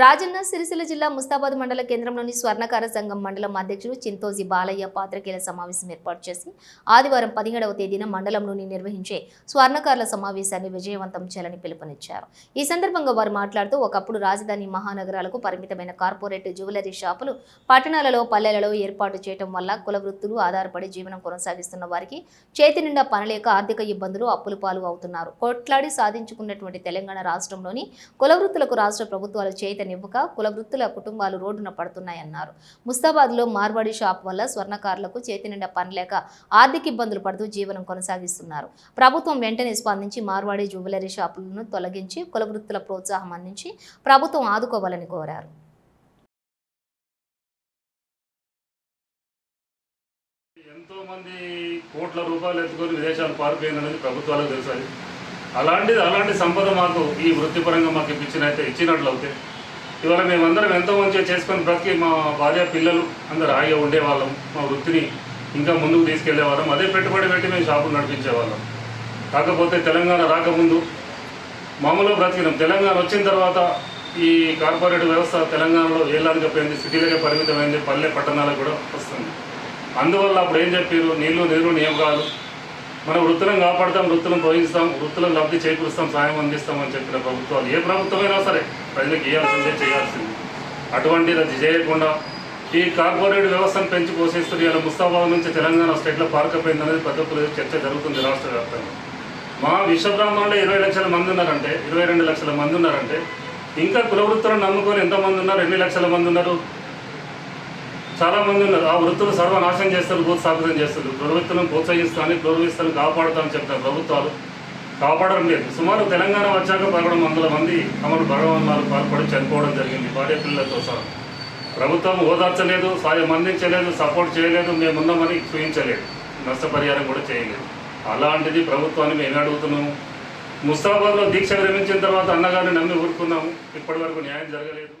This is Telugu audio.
రాజన్న సిరిసిల్ల జిల్లా ముస్తాబాద్ మండల కేంద్రంలోని స్వర్ణకార సంఘం మండలం అధ్యక్షుడు చింతోజి బాలయ్య పాత్రికేయుల సమావేశం ఏర్పాటు చేసి ఆదివారం పదిహేడవ తేదీన మండలంలోని నిర్వహించే స్వర్ణకారుల సమావేశాన్ని విజయవంతం చేయాలని పిలుపునిచ్చారు. ఈ సందర్భంగా వారు మాట్లాడుతూ ఒకప్పుడు రాజధాని మహానగరాలకు పరిమితమైన కార్పొరేట్ జ్యువెలరీ షాపులు పట్టణాలలో పల్లెలలో ఏర్పాటు చేయడం వల్ల కుల వృత్తులు ఆధారపడి జీవనం కొనసాగిస్తున్న వారికి చేతి నిండా పనలేక ఆర్థిక ఇబ్బందులు అప్పులు పాలు అవుతున్నారు. కొట్లాడి సాధించుకున్నటువంటి తెలంగాణ రాష్ట్రంలోని కుల వృత్తులకు రాష్ట్ర ప్రభుత్వాలు చేతని నివ్వక కులవృత్తుల కుటుంబాలు రోడ్డున పడుతున్నాయన్నారు. ముస్తాబాద్లో మార్వాడి షాప్ వల్ల స్వర్ణకారులకు చేతి నిండా పనిలేక ఆర్థిక ఇబ్బందులు పడుతూ జీవనం కొనసాగిస్తున్నారు. ప్రభుత్వం వెంటనే స్పందించి మార్వాడి జ్యువెలరీ షాపులను తొలగించి కులవృత్తుల ప్రోత్సాహం అందించి ప్రభుత్వం ఆదుకోవాలని కోరారు. ఎంతోమంది కోట్ల రూపాయలు ఎత్తుకొని విదేశాలు పారిపోయిందనేది ప్రభుత్వాలకు తెలుసు అలాంటిది అలాంటి సంపద మాకు ఈ వృత్తిపరంగా మాకు ఇప్పించినైతే ఇచ్చినట్లయితే ఇవాళ మేమందరం ఎంతో మంచిగా చేసుకొని బ్రతికి మా భార్య పిల్లలు అందరు హాయిగా ఉండేవాళ్ళం మా వృత్తిని ఇంకా ముందుకు తీసుకెళ్ళేవాళ్ళం. అదే పెట్టుబడి పెట్టి మేము షాపులు నడిపించేవాళ్ళం. కాకపోతే తెలంగాణ రాకముందు మామూలుగా బ్రతికినాం. తెలంగాణ వచ్చిన తర్వాత ఈ కార్పొరేట్ వ్యవస్థ తెలంగాణలో ఏలాదిగా పోయింది సిటీలకే పరిమితమైంది పల్లె పట్టణాలకు కూడా వస్తుంది. అందువల్ల అప్పుడు ఏం చెప్పారు నీళ్ళు నీరు నియమకాలు మన వృత్తులను కాపాడుతాం వృత్తులను పోయిస్తాం వృత్తులను లబ్ధి చేకూరుస్తాం సాయం అందిస్తాం అని చెప్పిన ప్రభుత్వాలు ఏ ప్రభుత్వమైనా సరే ప్రజలకు ఇవ్వాల్సిందే చేయాల్సింది. అటువంటిది చేయకుండా ఈ కార్పొరేట్ వ్యవస్థను పెంచి పోషిస్తుంది ఇలా ముస్తాబాద్ నుంచి తెలంగాణ స్టేట్లో పారకపోయింది అనేది పెద్ద ప్రజలు చర్చ జరుగుతుంది రాష్ట్ర వ్యాప్తంగా. మా విశ్వబ్రహ్మాండంలో ఇరవై లక్షల మంది ఉన్నారంటే ఇరవై రెండు లక్షల మంది ఉన్నారంటే ఇంకా కులవృత్తులను నమ్ముకొని ఎంతమంది ఉన్నారు ఎన్ని లక్షల మంది ఉన్నారు? చాలా మంది ఉన్నారు. ఆ వృత్తులు సర్వనాశనం చేస్తారు భూస్థాపితం చేస్తారు. ప్రవృత్తులను ప్రోత్సహిస్తాను కుల కాపాడుతామని చెప్తారు ప్రభుత్వాలు. కాపాడడం లేదు సుమారు తెలంగాణ వచ్చాక పదకొండు వందల మంది అమలు భగవన్నాలు పాల్పడి చనిపోవడం జరిగింది. భార్య పిల్లలతో సహా. ప్రభుత్వం ఓదార్చలేదు సాయం అందించలేదు సపోర్ట్ చేయలేదు మేమున్నామని చూపించలేదు. నష్టపరిహారం కూడా చేయలేదు. అలాంటిది ప్రభుత్వాన్ని మేము అడుగుతున్నాము. ముస్తాబాద్లో దీక్ష విరమించిన తర్వాత అన్నగారిని నమ్మి ఊరుకున్నాము. ఇప్పటి వరకు న్యాయం జరగలేదు.